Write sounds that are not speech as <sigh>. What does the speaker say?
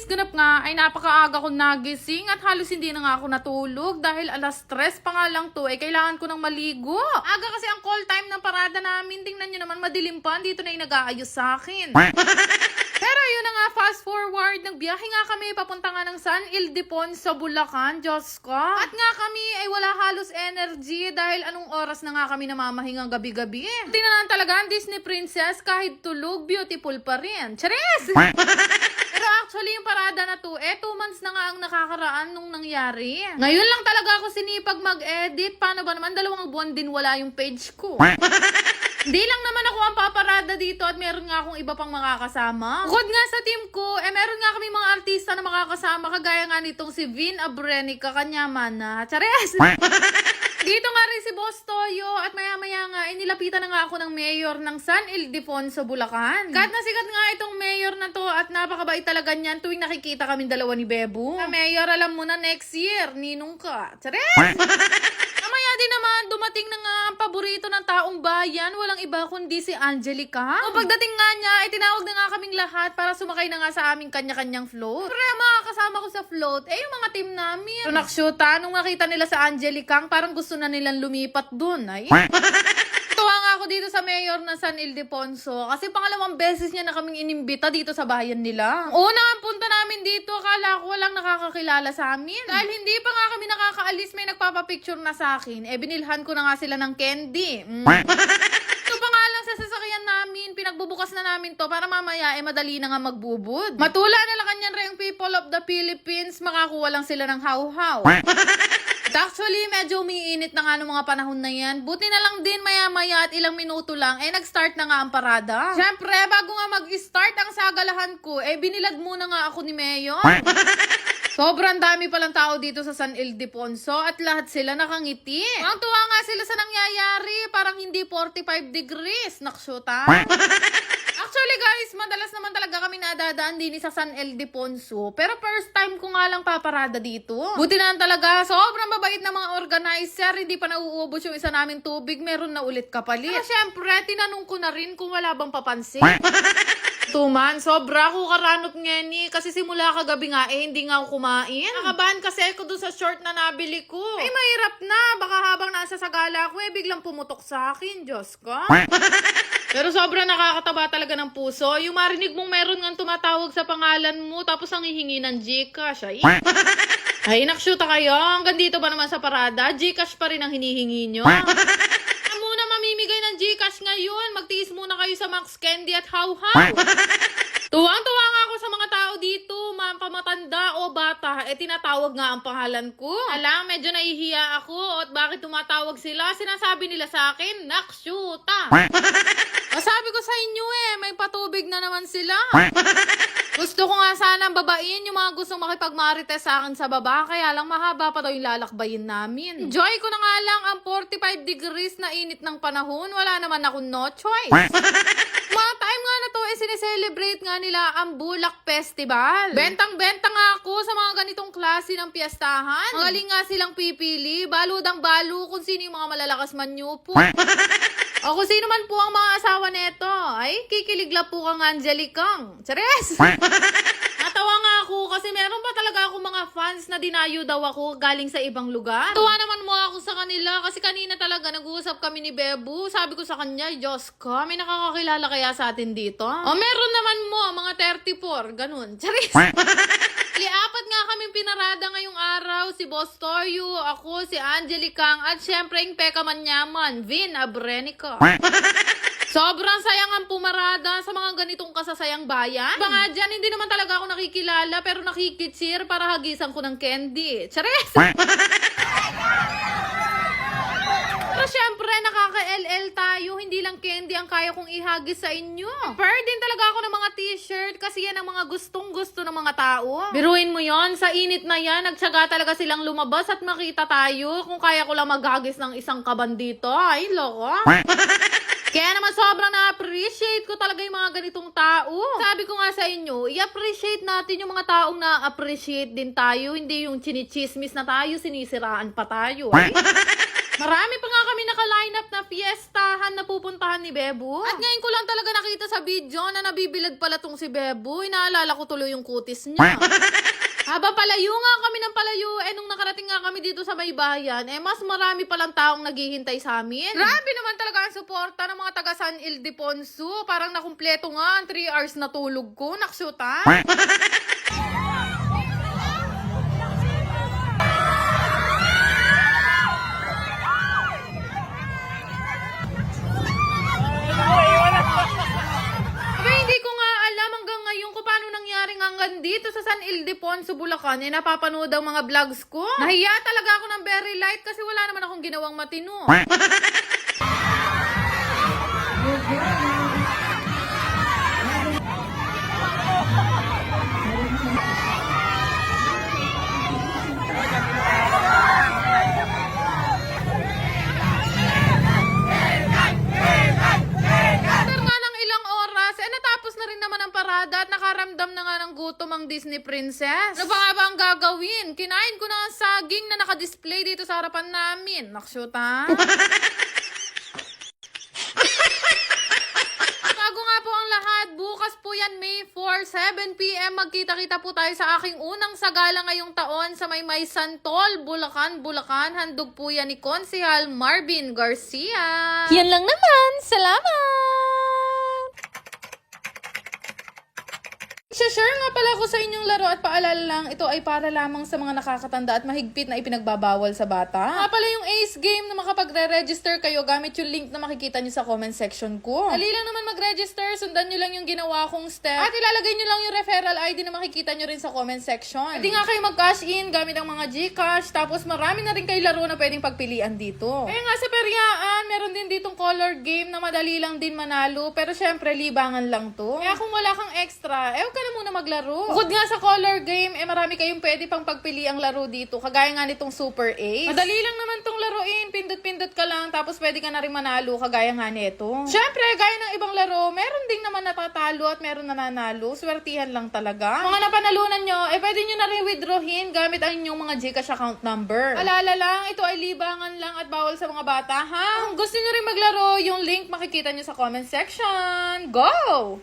guys, ganap nga ay napakaaga ko nagising at halos hindi na nga ako natulog dahil alas stress pa nga lang to eh kailangan ko nang maligo. Aga kasi ang call time ng parada namin. Tingnan nyo naman madilim pa. Dito na yung nag-aayos sa akin. <laughs> Pero yun na nga, fast forward, nagbiyahe nga kami papunta nga ng San Ildefonso sa Bulacan, Diyos ko. At nga kami ay wala halos energy dahil anong oras na nga kami namamahingang gabi-gabi. Tingnan talaga ang Disney Princess kahit tulog, beautiful pa rin. Charis! <laughs> Actually, yung parada na to, eh, two months na nga ang nakakaraan nung nangyari. Ngayon lang talaga ako sinipag mag-edit. Paano ba naman? Dalawang buwan din wala yung page ko. <laughs> Di lang naman ako ang paparada dito at meron nga akong iba pang makakasama. Bukod nga sa team ko, eh meron nga kami mga artista na makakasama kagaya nga nitong si Vin Abrenica Kanyaman na. Chares! <laughs> Dito nga rin si Boss Toyo at maya-maya nga eh, nilapitan na nga ako ng mayor ng San Ildefonso, Bulacan. Kahit na sikat nga itong mayor na to at napakabait talaga niyan tuwing nakikita kami dalawa ni Bebo. Na mayor, alam mo na next year, ninong ka. Chares! <laughs> Din naman, dumating na nga ang paborito ng taong bayan. Walang iba kundi si Angelica. O pagdating nga niya, ay tinawag na nga kaming lahat para sumakay na nga sa aming kanya-kanyang float. Pero ang mga kasama ko sa float, eh yung mga team namin. So nakshuta, nung nakita nila sa Angelica, parang gusto na nilang lumipat dun. Ay, <laughs> Tuwa nga ako dito sa mayor ng San Ildefonso kasi pangalawang beses niya na kaming inimbita dito sa bayan nila. Una ang punta namin dito, akala ko walang nakakakilala sa amin. Dahil hindi pa nga kami nakakaalis, may nagpapapicture na sa akin. Eh, binilhan ko na nga sila ng candy. Mm. <laughs> Ito pa nga lang sa sasakyan namin, pinagbubukas na namin to para mamaya eh madali na nga magbubud. Matula na lang kanyan rin yung people of the Philippines, makakuha lang sila ng how-how. <laughs> At Actually, medyo umiinit na nga ng mga panahon na yan. Buti na lang din maya-maya at ilang minuto lang, eh nag-start na nga ang parada. Siyempre, bago nga mag-start ang sagalahan ko, eh binilad muna nga ako ni Mayor. <laughs> Sobrang dami palang tao dito sa San Ildefonso at lahat sila nakangiti. Ang tuwa nga sila sa nangyayari, parang hindi 45 degrees. Naksyuta. <laughs> Actually guys, madalas naman talaga kami nadadaan din sa San Ildefonso. Pero first time ko nga lang paparada dito. Buti na talaga, sobrang mabait na mga organizer. Hindi pa nauubos yung isa namin tubig. Meron na ulit kapalit. Pero syempre, tinanong ko na rin kung wala bang papansin. <laughs> Tuman, sobra ako karanot nga ni. Kasi simula kagabi nga eh, hindi nga ako kumain. Nakabahan kasi ako doon sa short na nabili ko. Ay, mahirap na. Baka habang nasa sagala ko eh, biglang pumutok sa akin. Diyos ko. <laughs> Pero sobra nakakataba talaga ng puso. Yung marinig mong meron nga tumatawag sa pangalan mo, tapos ang hihingi ng Gcash. Ay, <laughs> ay nakshuta kayo. Hanggang dito ba naman sa parada? Gcash pa rin ang hinihingi nyo? Muna mamimigay ng Gcash ngayon? Magtiis muna kayo sa Max Candy at How How. Tuwang-tuwa nga ako sa mga pamatanda o bata, eh tinatawag nga ang pangalan ko. Alam, medyo nahihiya ako at bakit tumatawag sila? Sinasabi nila sa akin, nakshuta. <laughs> Masabi ko sa inyo eh, may patubig na naman sila. <laughs> Gusto ko nga sana babain yung mga gustong makipagmarites sa akin sa baba, kaya lang mahaba pa daw yung lalakbayin namin. Enjoy ko na nga lang ang 45 degrees na init ng panahon, wala naman akong no choice. <laughs> Mga time nga na to, eh, sineselebrate nga nila ang Bulak Festival. Bentang-benta nga ako sa mga ganitong klase ng piyestahan. Magaling nga silang pipili, baludang balu kung sino yung mga malalakas man nyo po. <laughs> o kung sino man po ang mga asawa neto, ay kikiligla po kang Angelicang. Chares! <laughs> Natawa nga ako kasi meron pa talaga ako mga fans na dinayo daw ako galing sa ibang lugar. Tuwa naman mo ako sa kanila kasi kanina talaga nag-uusap kami ni Bebu. Sabi ko sa kanya, Diyos ko, may nakakakilala kaya sa atin dito? O meron naman mo, mga 34, ganun. Charis! Apat nga kami pinarada ngayong araw. Si Boss Toyo, ako, si Angelicang, at syempre yung Peka Manyaman, Vin Abrenica. <laughs> Sobrang sayang ang pumarada sa mga ganitong kasasayang bayan. Nga dyan, hindi naman talaga ako nakikilala pero nakikitsir para hagisan ko ng candy. Chares! <laughs> Pero syempre, nakaka-LL tayo. Hindi lang candy ang kaya kong ihagis sa inyo. Prefer din talaga ako ng mga t-shirt kasi yan ang mga gustong gusto ng mga tao. Biruin mo yon sa init na yan, nagtsaga talaga silang lumabas at makita tayo kung kaya ko lang maghagis ng isang kaban dito. Ay, loko. <laughs> Kaya naman sobrang na-appreciate ko talaga yung mga ganitong tao. Sabi ko nga sa inyo, i-appreciate natin yung mga taong na-appreciate din tayo. Hindi yung chinichismis na tayo, sinisiraan pa tayo. Ay. <laughs> Marami pa nga kami naka-line up na fiestahan na pupuntahan ni Bebo. At ngayon ko lang talaga nakita sa video na nabibilad pala tong si Bebo. Inaalala ko tuloy yung kutis niya. <laughs> Haba palayo nga kami ng palayo, eh nung nakarating nga kami dito sa may bayan, eh mas marami palang taong naghihintay sa amin. Grabe naman talaga ang suporta ng mga taga San Ildefonso. Parang nakumpleto nga ang 3 hours na tulog ko. Naksyuta. <laughs> Ildefonso, Bulacan. Eh, napapanood ang mga vlogs ko. Nahiya talaga ako ng very light kasi wala naman akong ginawang matino. <laughs> gagawin? Kinain ko na ang saging na nakadisplay dito sa harapan namin. Naksyot ha? <laughs> Bago nga po ang lahat, bukas po yan May 4, 7pm. Magkita-kita po tayo sa aking unang sagala ngayong taon sa may may Santol, Bulacan, Bulacan. Handog po yan ni Konsehal Marvin Garcia. Yan lang naman. Salamat! Share nga pala ako sa inyong laro at paalala lang, ito ay para lamang sa mga nakakatanda at mahigpit na ipinagbabawal sa bata. Nga pala yung Ace Game na makapagre-register kayo gamit yung link na makikita nyo sa comment section ko. Dali lang naman mag-register, sundan nyo lang yung ginawa kong step at ilalagay nyo lang yung referral ID na makikita nyo rin sa comment section. Pwede nga kayo mag-cash in gamit ang mga Gcash, tapos marami na rin kayo laro na pwedeng pagpilian dito. Kaya nga sa Periaan, meron din ditong color game na madali lang din manalo, pero syempre libangan lang to. Kaya kung wala kang extra, huwag ka na muna maglaro. Bukod nga sa color game, eh marami kayong pwede pang pagpili ang laro dito. Kagaya nga nitong Super Ace. Madali lang naman tong laruin. Pindot-pindot ka lang, tapos pwede ka na rin manalo. Kagaya nga nito. Syempre, gaya ng ibang laro, meron ding naman natatalo at meron nananalo. Swertihan lang talaga. Mga napanalunan nyo, eh pwede nyo na rin withdrawin gamit ang inyong mga Gcash account number. Alala lang, ito ay libangan lang at bawal sa mga bata, ha? Kung gusto nyo rin maglaro, yung link makikita nyo sa comment section. Go!